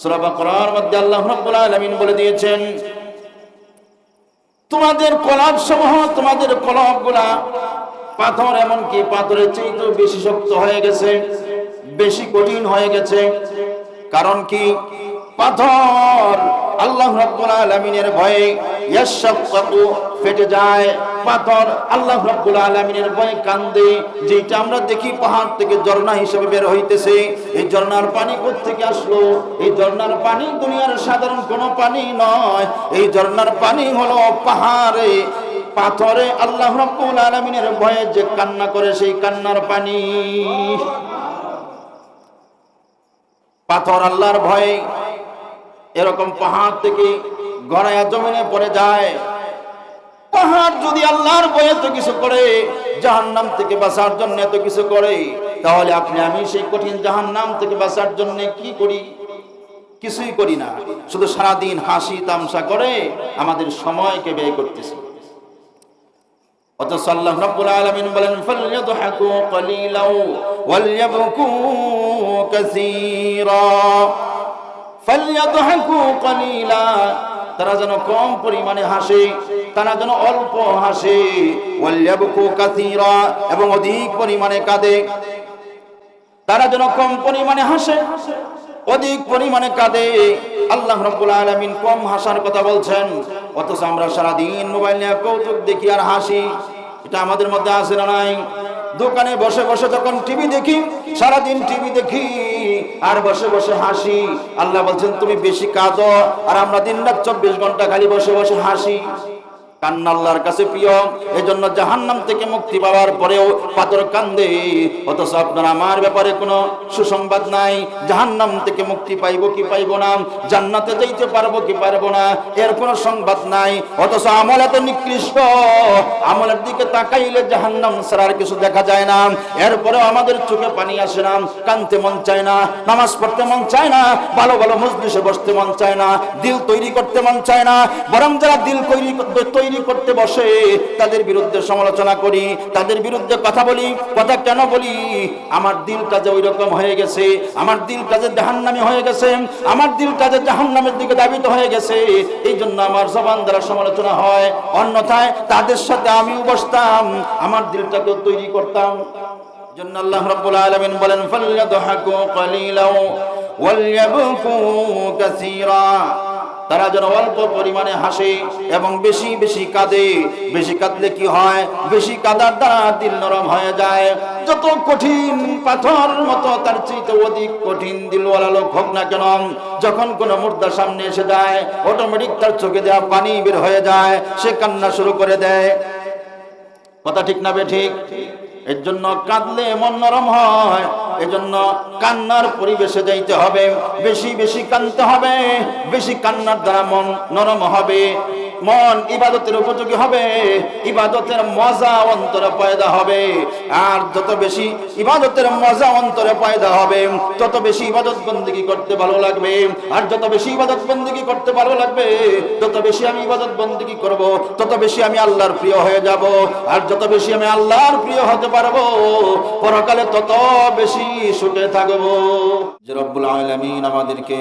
সূরা বাকারার মধ্যে আল্লাহ রাব্বুল আলামিন বলে দিয়েছেন, তোমাদের কলাপ সমূহ তোমাদের কলাপগুলা পাথর এমনকি পাথরের চেয়ে বেশি শক্ত হয়ে গেছে, বেশি কঠিন হয়ে গেছে। কারণ কি? পাথর আল্লাহ রাব্বুল আলামিনের ভয়ে ফেটে যায়, পাথর, আল্লাহ রাব্বুল আলামিনের ভয়ে কান্দে যেটা আমরা দেখি পাহাড় থেকে ঝর্ণা হিসেবে বের হইতেছে। এই ঝর্ণার পানি থেকে আসলো? এই ঝর্ণার পানি দুনিয়ার সাধারণ কোনো পানি নয়। এই ঝর্ণার পানি হলো পাহাড়ে। পাথরে আল্লাহ রাব্বুল আলামিনের ভয়ে যে কান্না করে, সেই কান্নার পানি। পাথর আল্লাহর ভয়ে এরকম পাহাড় থেকে গড়ায়া জমিনে পড়ে যায়। পাহাড় যদি আল্লাহর ভয়ে তো কিছু করে, জাহান্নাম থেকে বাঁচার জন্য এত কিছু করে, তাহলে আপনি, আমি সেই কঠিন জাহান্নাম থেকে বাঁচার জন্য কি করি? কিছুই করি না। শুধু সারাদিন হাসি তামসা করে আমাদের সময়কে ব্যয় করতেছি। অথচ আল্লাহ রাব্বুল আলামিন বলেন ফালইয়াদহাকু কলিলাও ওয়ালইয়াবকু কাসীরা। ফালইয়াদহাকু কলিলা তারা যেন কম পরিমাণে হাসে, তারা যেন অল্প হাসে। এবং অধিক পরিমাণে কাঁদে। তারা যেন কম পরিমাণে হাসে, অধিক পরিমাণে কাঁদে। আল্লাহ রাব্বুল আলামিন কম হাসার কথা বলছেন। অথচ আমরা সারাদিন মোবাইল নিয়ে কৌতুক দেখি আর হাসি। এটা আমাদের মধ্যে আসে না নাই? দোকানে বসে বসে যখন টিভি দেখি, সারাদিন টিভি দেখি। আর বসে বসে হাসি। আল্লাহ বলছেন, তুমি বেশি কাঁদো, আর আমরা দিন রাত চব্বিশ ঘণ্টা খালি বসে বসে হাসি। কান্না আল্লাহর কাছে প্রিয়। এই জন্য জাহান্নাম থেকে মুক্তি পাওয়ার পরেও পাথর কান্দে। অথচ আপনার আমার ব্যাপারে কোনো সুসংবাদ নাই। জাহান্নাম থেকে মুক্তি পাইব কি পাইব না? জান্নাতে যাইতে পারব কি পারব না? এর কোনো সংবাদ নাই। অথচ আমল এত নিকৃষ্ট। আমলের দিকে তাকাইলে জাহান্নাম ছাড়া আর কিছু দেখা যায় না। এরপরেও আমাদের চোখে পানি আসে না, কানতে মন চায় না, নামাজ পড়তে মন চায় না, ভালো ভালো মজলিসে বসতে মন চায় না, দিল তৈরি করতে মন চায় না। বরং যারা দিল তৈরি তৈরি করতে বসে, তাদের বিরুদ্ধে সমালোচনা করি, তাদের বিরুদ্ধে কথা বলি, কথা কেন বলি? আমার দিলটা যে ওই রকম হয়ে গেছে, আমার দিলটা যে জাহান্নামী হয়ে গেছে, আমার দিলটা যে জাহান্নামের দিকে দাবিত হয়ে গেছে এই জন্য আমার জবান দ্বারা সমালোচনা হয়। অন্যথায় তাদের সাথে আমিও বসতাম, আমার দিলটাকেও তৈরি করতাম। জন্য আল্লাহ রাব্বুল আলামিন বলেন ফালইয়াদহাকু কালিলাও ওয়ালইয়াবকু কাসীরা। তারা যেন অল্প পরিমাণে হাসে এবং বেশি বেশি কাঁদে। বেশি কাঁদলে কি হয়? বেশি কাদার দ্বারা দিল নরম হয়ে যায়। যত কঠিন পাথর মতো তার চাইতে অধিক কঠিন দিলওয়ালা লোক হোক না কেন, যখন কোনো মুর্দার সামনে এসে যায় অটোমেটিক তার চোখে দেওয়া পানি বের হয়ে যায়, সে কান্না শুরু করে দেয়। কথা ঠিক না বে ঠিক? এর জন্য কাঁদলে মন নরম হয়। এজন্য কান্নার পরিবেশে যাইতে হবে। বেশি বেশি কান্দতে হবে। বেশি কান্নার দ্বারা মন নরম হবে। মন ইবাদতের উপযোগী হবে, ইবাদতের মজা অন্তরে পয়দা হবে। আর যত বেশি ইবাদতের মজা অন্তরে পয়দা হবে, তত বেশি ইবাদত বন্দিগি করতে ভালো লাগবে। আর যত বেশি ইবাদত বন্দিগি করতে ভালো লাগবে, তত বেশি আমি ইবাদত বন্দিগি করব, তত বেশি আমি আল্লাহর প্রিয় হয়ে যাব। আর যত বেশি আমি আল্লাহর প্রিয় হতে পারব, পরকালে তত বেশি সুখে থাকব। যে রব্বুল আলামিন আমাদেরকে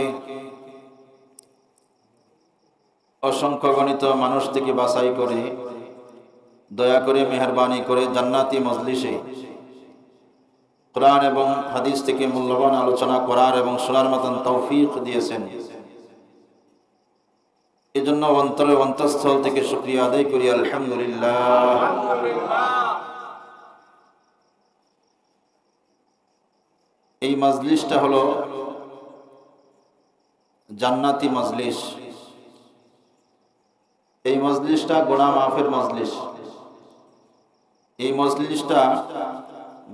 অসংখ্য গণিত মানুষ থেকে বাছাই করে, দয়া করে মেহরবানি করে জান্নাতি মজলিসে কোরআন এবং হাদিস থেকে মূল্যবান আলোচনা করার এবং শোনার মতন তৌফিক দিয়েছেন। এজন্য অন্তরে অন্তঃস্থল থেকে শুক্রিয়া আদায় করি, আলহামদুলিল্লাহ। এই মজলিসটা হলো জান্নাতি মজলিস। এই মজলিসটা গোনা মাফের মজলিস। এই মজলিসটা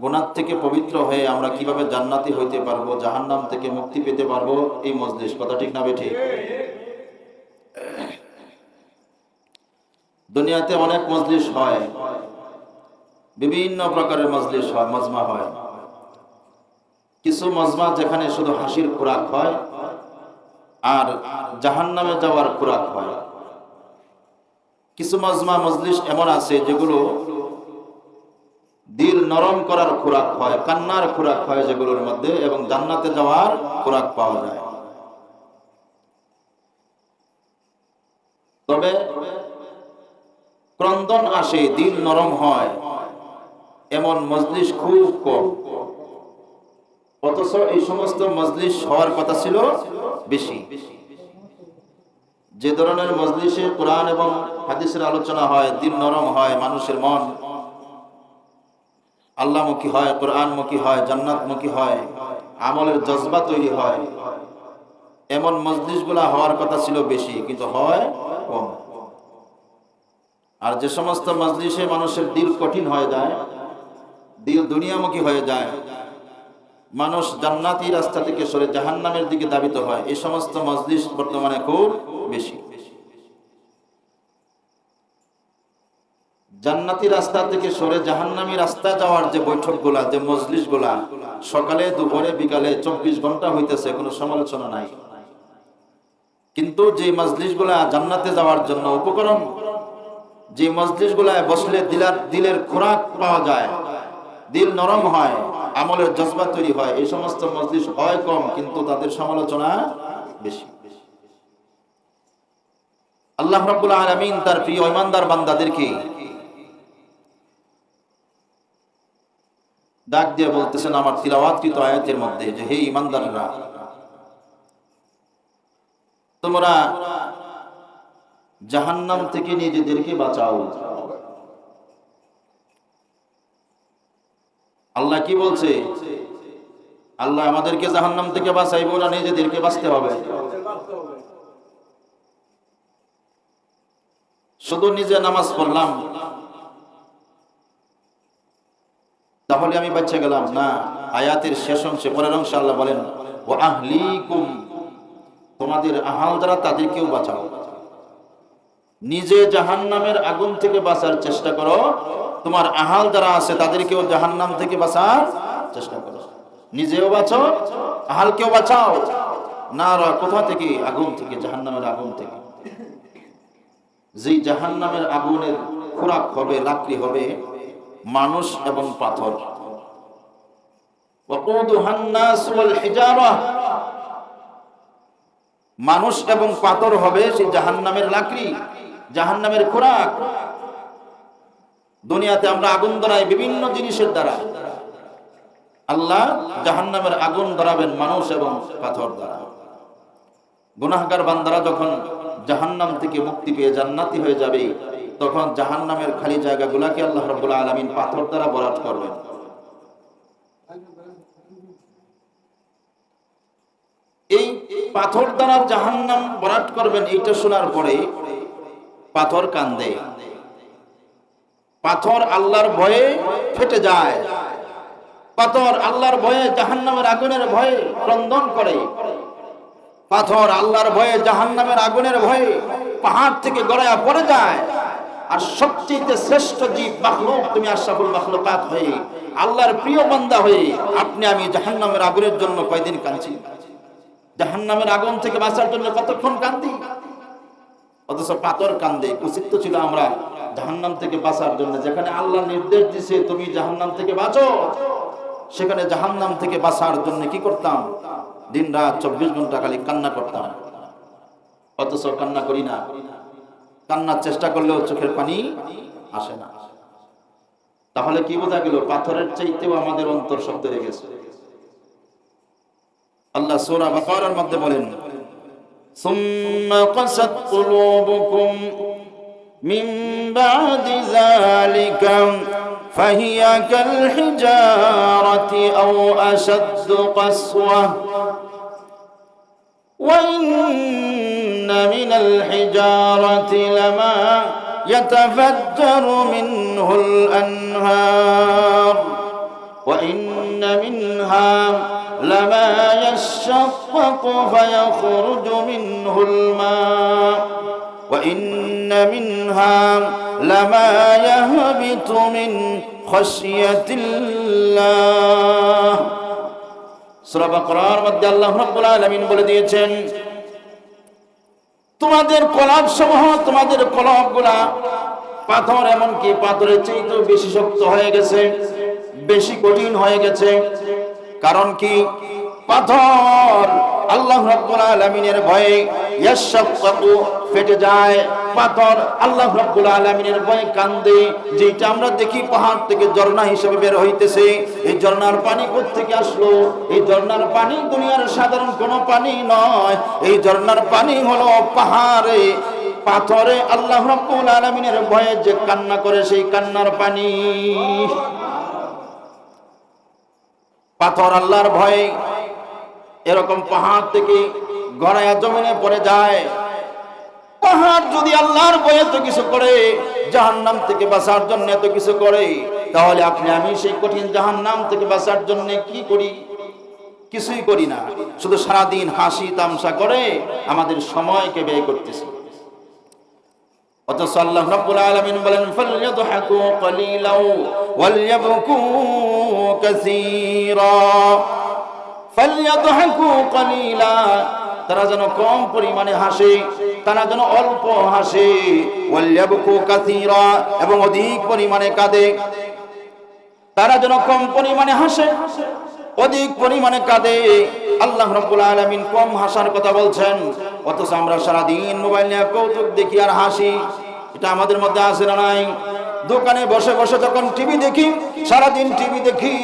গুনার থেকে পবিত্র হয়ে আমরা কীভাবে জান্নাতি হইতে পারব, জাহান্নাম থেকে মুক্তি পেতে পারব, এই মজলিস। কথা ঠিক না বেঠিক? দুনিয়াতে অনেক মজলিস হয়। বিভিন্ন প্রকারের মজলিস হয়, মজমা হয়। কিছু মজমা যেখানে শুধু হাসির খোরাক হয়, আর জাহান্নামে যাওয়ার খোরাক হয়। কিছু মজমা মজলিস এমন আছে যেগুলো দিল নরম করার খোরাক হয়, কান্নার খোরাক হয় যেগুলোর মধ্যে এবং জান্নাতে যাওয়ার খোরাক পাওয়া যায়। তবে ক্রন্দন আসে, দিল নরম হয়, এমন মজলিস খুব কম। অথচ এই সমস্ত মজলিস হওয়ার কথা ছিল বেশি। যে ধরনের মজলিসে কোরআন এবং হাদিসের আলোচনা হয় দিল নরম হয়, মানুষের মন আল্লাহমুখী হয়, কোরআনমুখী হয়, জান্নাতমুখী হয়, আমলের জজবা তৈরি হয়। এমন মজলিসগুলা হওয়ার কথা ছিল বেশি, কিন্তু হয় কম। আর যে সমস্ত মজলিসে মানুষের দিল কঠিন হয়ে যায়, দিল দুনিয়ামুখী হয়ে যায়, মানুষ জান্নাতি রাস্তা থেকে সরে জাহান্নামের দিকে দাবিত হয়, এই সমস্ত মজলিস বর্তমানে খুব বেশি। জান্নাতি রাস্তা থেকে সরে জাহান্নামি রাস্তা যাওয়ার যে বৈঠকগুলা, যে মজলিসগুলা সকালে, দুপুরে, বিকালে চব্বিশ ঘণ্টা হইতেছে, কোনো সমালোচনা নাই। কিন্তু যে মজলিসগুলা জান্নাতে যাওয়ার জন্য উপকরণ, যে মজলিসগুলায় বসলে দিলার, দিলের খোরাক পাওয়া যায়, দিল নরম হয়, আমলের জজবা তৈরি হয়, এই সমস্ত মজলিস হয় কম, কিন্তু তাদের সমালোচনা বেশি। আল্লাহ রাব্বুল আলামিন তার প্রিয় ইমানদার বান্দাদেরকে ডাক দিয়ে বলতেছেন, আমার তিলাওয়াতকৃত আয়াতের মধ্যে যে, হে ইমানদাররা তোমরা জাহান্নাম থেকে নিজেদেরকে বাঁচাও। আল্লাহ কি বলছে? আল্লাহ আমাদেরকে জাহান্নাম থেকে বাঁচাইবো না, নিজেদেরকে বাঁচতে হবে। শুধু নিজে নামাজ পড়লাম। তাহলে আমি বাচ্চা গেলাম। না, আয়াতের শেষ অংশে, পরের অংশে আল্লাহ বলেন ও আহলিকুম তোমাদের আহাল দ্বারা তাদেরকেও বাঁচাও। নিজে জাহান্নামের আগুন থেকে বাঁচার চেষ্টা করো। তোমার আহাল যারা আছে, তাদেরকেও জাহান্নাম থেকে বাঁচার চেষ্টা করো। নিজেও বাঁচো আহালকেও বাঁচাও। না, রা, কোথা থেকে? আগুন থেকে, জাহান্নামের আগুন থেকে। যেই জাহান্নামের আগুনের খোরাক হবে লাকড়ি হবে মানুষ এবং পাথর। মানুষ এবং পাথর হবে সেই জাহান নামের লাকড়ি জাহান নামের খোরাক। দুনিয়াতে আমরা আগুন ধরাই বিভিন্ন জিনিসের দ্বারা। আল্লাহ জাহান নামের আগুন ধরাবেন মানুষ এবং পাথর দ্বারা। গুনাহগার বান্দারা যখন জাহান্নাম থেকে মুক্তি পেয়ে জান্নাতি হয়ে যাবে তখন জাহান্নামের খালি জায়গাগুলাকে আল্লাহ রাব্বুল আলামিন পাথর দ্বারা বরাদ করবেন। এই পাথর দ্বারা জাহান্নাম বরাট করবেন, এইটা শোনার পরে পাথর কান্দে। পাথর আল্লাহর ভয়ে ফেটে যায়। পাথর আল্লাহর ভয়ে জাহান্নামের আগুনের ভয়ে ক্রন্দন করে। পাথর আল্লাহর ভয়ে জাহান্নামের আগুনের ভয়ে পাহাড় থেকে গড়ায়া পড়ে যায়। আর সবচেয়ে শ্রেষ্ঠ জীব মাখলুক তুমি আশরাফুল মাখলুকাত হয়ে, আল্লাহর প্রিয় বান্দা হয়ে আপনি আমি জাহান্নামের আগুনের জন্য কয়দিন কাঁদছি? জাহান্নামের আগুন থেকে বাঁচার জন্য কতক্ষণ কান্দি অথচ পাথর কান্দে উচিত ছিল আমরা জাহান্নাম থেকে বাঁচার জন্য। যেখানে আল্লাহ নির্দেশ দিছে, তুমি জাহান্নাম থেকে বাঁচো। সেখানে জাহান্নাম থেকে বাঁচার জন্য কি করতাম? দিন রাত চব্বিশ ঘণ্টা খালি কান্না করতাম। অথচ কান্না করি না। কান্নার চেষ্টা করলেও চোখের পানি আসে না তাহলে কি বোঝা গেল পাথরের চাইতেও আমাদের অন্তর শব্দ হয়ে গেছে আল্লাহ সূরা বাকারার মধ্যে বলেন ثم قست قلوبكم من بعد ذلك فهي كالحجارة أو أشد قسوة وإن من الحجارة لما يتفجر منه الأنهار وإن منها لما يشقق فيخرج منه الماء وإن منها لما يهبط من خشية الله সূরা বাকারার মধ্যে আল্লাহ রাব্বুল আলামিন বলে দিয়েছেন তোমাদের কলাপ সমূহ, তোমাদের কলাপগুলা পাথর এমনকি পাথরের চেয়ে বেশি শক্ত হয়ে গেছে, বেশি কঠিন হয়ে গেছে। কারণ কি? পাথর আল্লাহ রাব্বুল আলামিনের ভয়ে ইয়াশাক্কাকু ফেটে যায়। পাথর আল্লাহ রাব্বুল আলামিনের ভয়ে কান্দে। যেটা আমরা দেখি পাহাড় থেকে ঝর্ণা হিসেবে বের হইতেছে। এই ঝর্ণার পানি থেকে আসলো? এই ঝর্ণার পানি দুনিয়ার সাধারণ কোনো পানি নয়। এই ঝর্ণার পানি হলো পাহাড়ে। পাথরে আল্লাহ রাব্বুল আলামিনের ভয়ে যে কান্না করে সেই কান্নার পানি। পাথর আল্লাহর ভয়ে এরকম পাহাড় থেকে গড়ায়া জমিনে পড়ে যায়। পাহাড় যদি আল্লাহর ভয়ে তো কিছু করে, জাহান্নাম থেকে বাঁচার জন্য এত কিছু করে, তাহলে আপনি, আমি সেই কঠিন জাহান্নাম থেকে বাঁচার জন্য কি করি? কিছুই করি না। শুধু সারাদিন হাসি তামসা করে আমাদের সময়কে ব্যয় করতেছি। অথচ আল্লাহ রাব্বুল আলামিন বলেন ফালইয়াদহাকু কলিলাও ওয়ালইয়াবকু কাসীরা। তারা যেন কম পরিমাণে হাসে, তারা যেন অল্প হাসে। এবং অধিক পরিমাণে কাঁদে। তারা যেন কম পরিমাণে হাসে, অধিক পরিমাণে কাঁদে। আল্লাহ রাব্বুল আলামিন কম হাসার কথা বলছেন। অথচ আমরা সারাদিন মোবাইল নিয়ে কৌতুক দেখি আর হাসি। এটা আমাদের মধ্যে আছে না নাই? দোকানে বসে বসে যখন টিভি দেখি সারা দিন টিভি দেখি,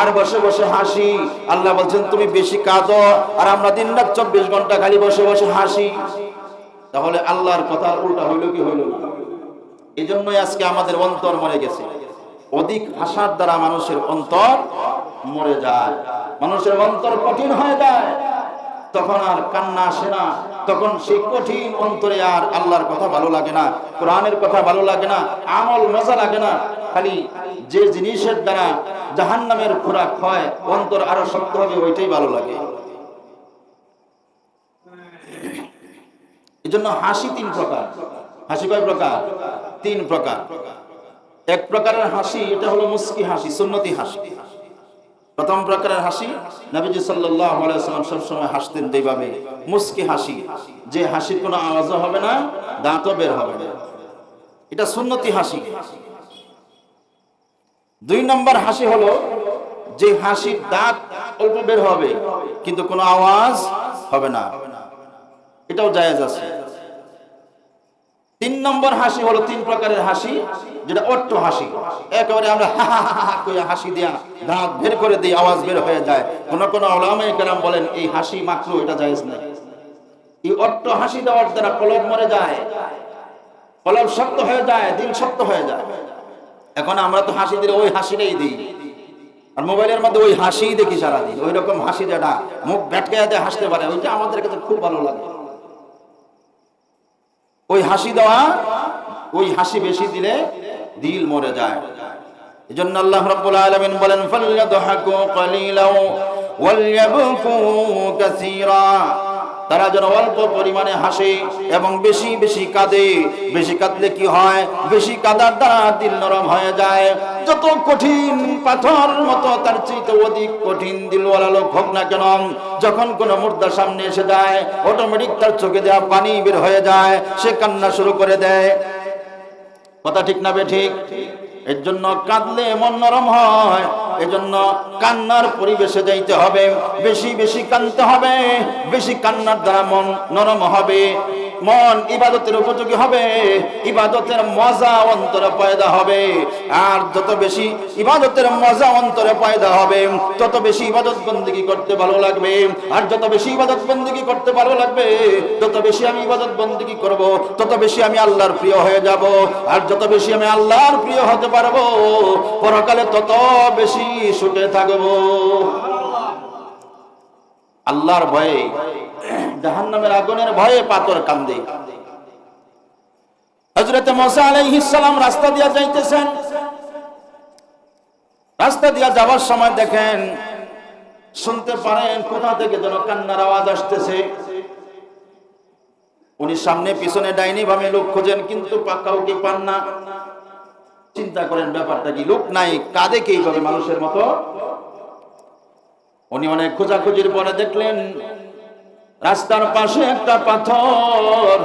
আর বসে বসে হাসি। আল্লাহ বলছেন, তুমি বেশি কাঁদো, আর আমরা দিন রাত চব্বিশ ঘণ্টা খালি বসে বসে হাসি। তাহলে আল্লাহর কথা উল্টা হইল কি হইল না? এই জন্যই আজকে আমাদের অন্তর মরে গেছে। অধিক হাসার দ্বারা মানুষের অন্তর মরে যায়। মানুষের অন্তর কঠিন হয়ে যায়। তখন আর কান্না আসে না। তখন সেই কঠিন অন্তরে আর আল্লাহর কথা ভালো লাগে না, কোরআনের কথা ভালো লাগে না, আমল মজা লাগে না। খালি যে জিনিসের দ্বারা জাহান্নামের খোরাক হয়, অন্তর আরও শক্ত হবে, ওইটাই ভালো লাগে। এই জন্য হাসি তিন প্রকার। হাসি কয় প্রকার? তিন প্রকার। এক প্রকারের হাসি, এটা হলো মুস্কি হাসি, সুন্নতি হাসি। প্রথম প্রকারের হাসি, নবীজি সাল্লাল্লাহু আলাইহি সাল্লাম সবসময় হাসতেন যেভাবে, মুস্কি হাসি। যে হাসির কোনো আওয়াজও হবে না, দাঁতও বের হবে না। এটা সুন্নতি হাসি। দুই নম্বর হাসি হলো, যে হাসির দাঁত অল্প বের হবে, কিন্তু কোনো আওয়াজ হবে না। এটাও জায়েজ আছে। তিন নম্বর হাসি হলো তিন প্রকারের হাসি, যেটা অট্ট হাসি। একেবারে আমরা হা হাসি দিয়া দাঁত বের করে দিই, আওয়াজ বের হয়ে যায়। কোন কোন ওলামায়ে বলেন, এই হাসি মাত্র এটা জায়েজ নাই। এই অট্ট হাসি দেওয়ার দ্বারা কলব মরে যায়, কলব শক্ত হয়ে যায়, দিল শক্ত হয়ে যায়। এখন আমরা তো হাসি দিলে ওই হাসিটাই দিই। আর মোবাইলের মধ্যে ওই হাসিই দেখি সারাদিন। ওই রকম হাসি যেটা, মুখ ব্যাটকে হাসতে পারে, ওইটা আমাদের কাছে খুব ভালো লাগে। ওই হাসি দেওয়া, ওই হাসি বেশি দিলে দিল মরে যায়। এজন্য আল্লাহ রাব্বুল আলামিন বলেন ফালইয়াদহাকু কালিলাও ওয়ালইয়াবকু কাসীরা। তারা যেন অল্প পরিমাণে হাসে এবং বেশি বেশি কাঁদে। বেশি কাঁদলে কি হয়? বেশি কাঁদার দ্বারা দিল নরম হয়ে যায়। যত কঠিন পাথর মতো তার চাইতে অধিক কঠিন দিলওয়ালা লোক হোক না কেন, যখন কোন মুর্দার সামনে এসে যায় অটোমেটিক তার চোখে দেওয়া পানি বের হয়ে যায়, সে কান্না শুরু করে দেয়। কথা ঠিক না বে ঠিক? এর জন্য কাঁদলে মন নরম হয় এজন্য কান্নার পরিবেশে যাইতে হবে। বেশি বেশি কানতে হবে। বেশি কান্নার দ্বারা মন নরম হবে। মন ইবাদতের উপযোগী হবে, ইবাদতের মজা অন্তরে পয়দা হবে। আর যত বেশি ইবাদতের মজা অন্তরে পয়দা হবে, তত বেশি ইবাদত বন্দিগি করতে ভালো লাগবে। আর যত বেশি ইবাদত বন্দিগি করতে ভালো লাগবে তত বেশি আমি ইবাদত বন্দিগি করব, তত বেশি আমি আল্লাহর প্রিয় হয়ে যাব। আর যত বেশি আমি আল্লাহর প্রিয় হতে পারব, পরকালে তত বেশি সুখে থাকব। আল্লাহর ভয়ে, জাহান্নামের আগুনের ভয়ে পাথর কান্দে। হযরত মুসা আলাইহিস সালাম রাস্তা দিয়া যাইতেছেন। রাস্তা দিয়া যাওয়ার সময় দেখেন, শুনতে পারেন কোথা থেকে যেন কান্নার আওয়াজ আসতেছে। উনি সামনে পিছনে ডাইনি ভাবে লোক খোঁজেন, কিন্তু কাউকে পান না। চিন্তা করেন ব্যাপারটা কি, লোক নাই, কাঁদে কে এইভাবে মানুষের মতো? উনি অনেক খোঁজাখুঁজির পরে দেখলেন, রাস্তার পাশে একটা পাথর।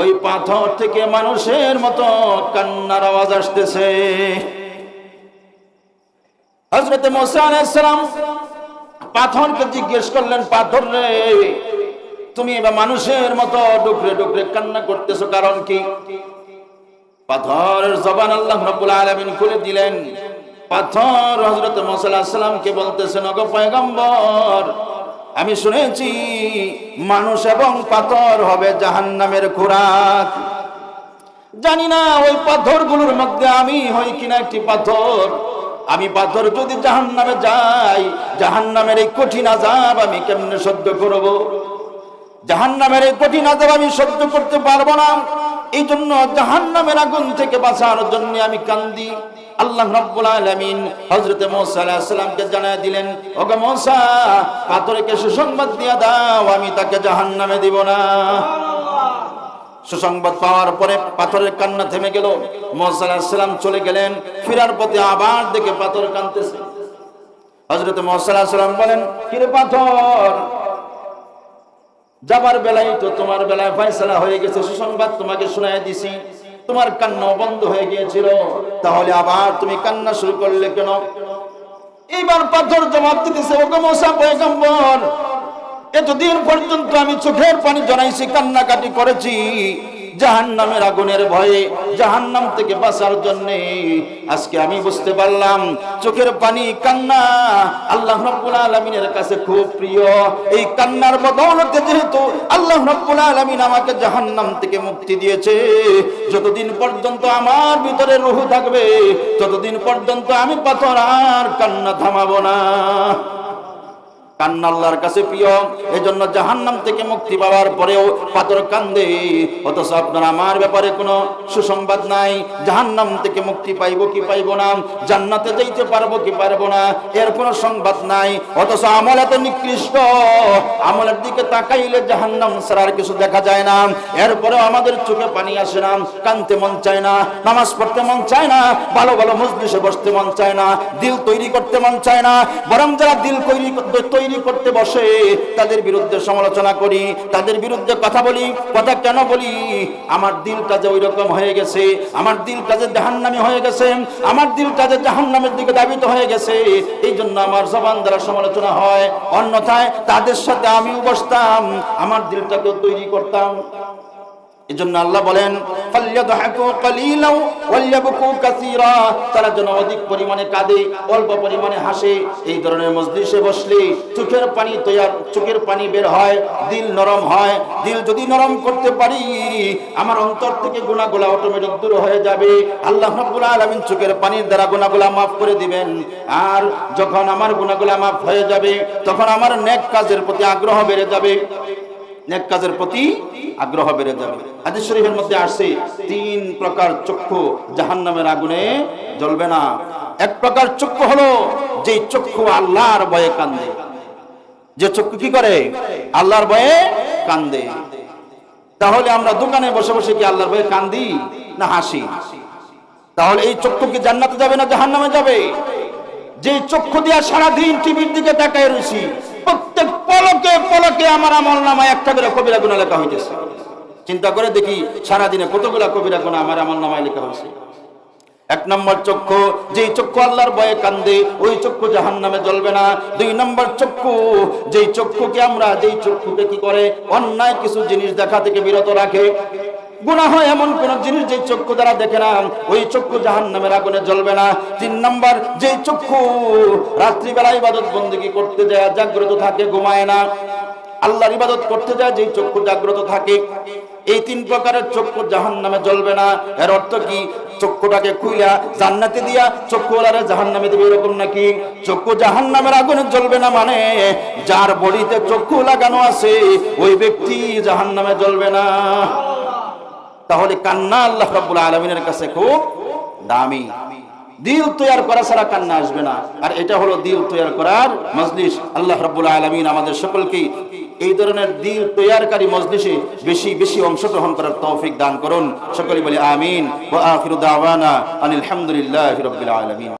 ওই পাথর থেকে মানুষের মতো কান্নার আওয়াজ আসতেছে। হজরত মোসা আলাইহিস সালাম পাথরকে জিজ্ঞেস করলেন, পাথর রে, তুমি এবার মানুষের মতো ডুকরে ডুকরে কান্না করতেছো কারণ কি? পাথরের জবান আল্লাহ রাব্বুল আলামিন খুলে দিলেন। পাথর হজরত মুসা আলাইহিস সালামকে বলতেছেন ওগো পয়গম্বর, আমি শুনেছি মানুষ এবং পাথর হবে জাহান্নামের খোরাক। জানি না ওই পাথরগুলোর মধ্যে আমি হই কিনা একটি পাথর। আমি পাথর যদি জাহান্নামে যাই, জাহান্নামের এই কঠিন আযাব আমি কেমনে সহ্য করব? জাহান্নামের এই কঠিন আযাব আমি সহ্য করতে পারব না। এই জন্য জাহান্নামের আগুন থেকে বাঁচার জন্য আমি কান্দি। আল্লাহ রাব্বুল আলামিন হযরত মুসা আলাইহিস সালামকে জানায় দিলেন, ওগো মুসা, পাথরকে সুসংবাদ দিয়া দাও, আমি তাকে জাহান্নামে দিব না। সুসংবাদ পাওয়ার পরে পাথরের কান্না থেমে গেল। মুসা আলাইহিস সালাম চলে গেলেন, ফিরার পথে আবার দেখে পাথর কাঁদতেছে। হযরত মুসা আলাইহিস সালাম বলেন, কিরে পাথর যাবার বেলায় তো তোমার বেলায় ফয়সলা হয়ে গেছে, সুসংবাদ তোমাকে শোনায় দিছি। তোমার কান্না বন্ধ হয়ে গিয়েছিল। তাহলে আবার তুমি কান্না শুরু করলে কেন? এইবার পাথর জমা দিতেছে, ওগো মোসা পয়গম্বর, এতদিন পর্যন্ত আমি চোখের পানি জড়াইছি, কান্নাকাটি করেছি। জাহান্নামের আগুনের ভয়ে জাহান্নাম থেকে বাঁচার জন্য আজকে আমি বুঝতে পারলাম, চোখের পানি, কান্না আল্লাহ রাব্বুল আলামিনের কাছে খুব প্রিয়। এই কান্নার বদৌলতে যেহেতু আল্লাহ রাব্বুল আলামিন আমাকে জাহান্নাম থেকে মুক্তি দিয়েছে, যতদিন পর্যন্ত আমার ভিতরে রুহ থাকবে, ততদিন পর্যন্ত আমি পাথর আর কান্না থামাবো না। কান্না আল্লাহর কাছে প্রিয়। এই জন্য জাহান্নাম থেকে মুক্তি পাওয়ার পরেও পাথর কান্দে। অথচ আপনার আমার ব্যাপারে কোনো সুসংবাদ নাই। জাহান্নাম থেকে মুক্তি পাইব কি পাইব না? জান্নাতে যাইতে পারব কি পারব না? এর কোনো সংবাদ নাই। অথচ আমল এত নিকৃষ্ট। আমলের দিকে তাকাইলে জাহান্নাম ছাড়া আর কিছু দেখা যায় না। এরপরেও আমাদের চোখে পানি আসে না, কানতে মন চায় না, নামাজ পড়তে মন চায় না, ভালো ভালো মজলিসে বসতে মন চায় না, দিল তৈরি করতে মন চায় না। বরং যারা দিল তৈরি তৈরি করতে বসে, তাদের বিরুদ্ধে সমালোচনা করি, তাদের বিরুদ্ধে কথা বলি, কথা কেন বলি? আমার দিলটা যে ওই রকম হয়ে গেছে, আমার দিলটা যে জাহান্নামি হয়ে গেছে, আমার দিলটা যে জাহান্নামের দিকে দাবিত হয়ে গেছে এই জন্য আমার জবান দ্বারা সমালোচনা হয়। অন্যথায় তাদের সাথে আমিও বসতাম, আমার দিলটাকেও তৈরি করতাম। এজন্য আল্লাহ বলেন তারা যেন অধিক পরিমাণে কাঁদে, অল্প পরিমাণে হাসে। এই ধরনের মজলিসে বসলে চোখের পানি তৈয়ার, চোখের পানি বের হয়, দিল নরম হয়। দিল যদি নরম করতে পারি, আমার অন্তর থেকে গুনাহগুলো অটোমেটিক দূর হয়ে যাবে। আল্লাহ রাব্বুল আলামিন চোখের পানির দ্বারা গুনাহগুলো মাফ করে দিবেন। আর যখন আমার গুনাহগুলো মাফ হয়ে যাবে, তখন আমার নেক কাজের প্রতি আগ্রহ বেড়ে যাবে। নেক কাজের প্রতি আগ্রহ বেড়ে যাবে। হাদিস শরীফের মধ্যে আসছে, তিন প্রকার চক্ষু জাহান্নামের আগুনে জ্বলবে না। এক প্রকার চক্ষু হলো যে চক্ষু আল্লাহর ভয়ে কান্দে। যে চক্ষু কি করে? আল্লাহর ভয়ে কান্দে। তাহলে আমরা দোকানে বসে বসে কি আল্লাহর ভয়ে কান্দি না হাসি? তাহলে এই চক্ষু কি জান্নাতে যাবে না জাহান্নামে যাবে? যে চক্ষু দিয়া সারাদিন টিভির দিকে তাকায় রয়েছি পলকে পলকে আমার আমল নামায় একটা বেলা কবিরা গুণা লেখা হইতেছে। চিন্তা করে দেখি সারাদিনে কতগুলা কবিরা গুণা আমার আমল নামায় লেখা হয়েছে এক নম্বর চক্ষু, যেই চক্ষু আল্লাহর বয়ে কান্দে, ওই চক্ষু জাহান নামে জ্বলবে না। দুই নম্বর চক্ষু, যেই চক্ষুকে আমরা, যেই চক্ষুকে কি করে, অন্যায় কিছু জিনিস দেখা থেকে বিরত রাখে। গুনাহ হয় এমন কোন জিনিস যে চক্ষু দ্বারা দেখে না, ওই চক্ষু জাহান নামের আগুনে জ্বলবে না। তিন নম্বর যে চক্ষু রাত্রিবেলা ইবাদত বন্দিগি করতে যায়, জাগ্রত থাকে, ঘুমায় না, আল্লাহর ইবাদত করতে যায়, যেই চক্ষু জাগ্রত থাকে, এই তিন প্রকারের চক্ষু জাহান নামে জ্বলবে না। এর অর্থ কি? চক্ষুটাকে খুইলা জান্নাতে দিয়া চক্ষুওয়ালারে জাহান নামে দেবে, এরকম নাকি? চক্ষু জাহান নামের আগুনে জ্বলবে না মানে যার বডিতে চক্ষু লাগানো আছে, ওই ব্যক্তি জাহান নামে জ্বলবে না। তাহলে কান্না আল্লাহ রাব্বুল আলামিনের কাছে খুব দামি। দিল তৈয়ার করা ছাড়া কান্না আসবে না। আর এটা হলো দিল তৈয়ার করার মজলিস। আল্লাহ রাব্বুল আলামিন আমাদের সকলকে এই ধরনের দিল তৈয়ারকারী মজলিসে বেশি বেশি অংশগ্রহণ করার তৌফিক দান করুন। সকলে বলে আমিন। ওয়া আখিরু দাওয়ানা আনিল হামদুলিল্লাহি রাব্বিল আলামিন।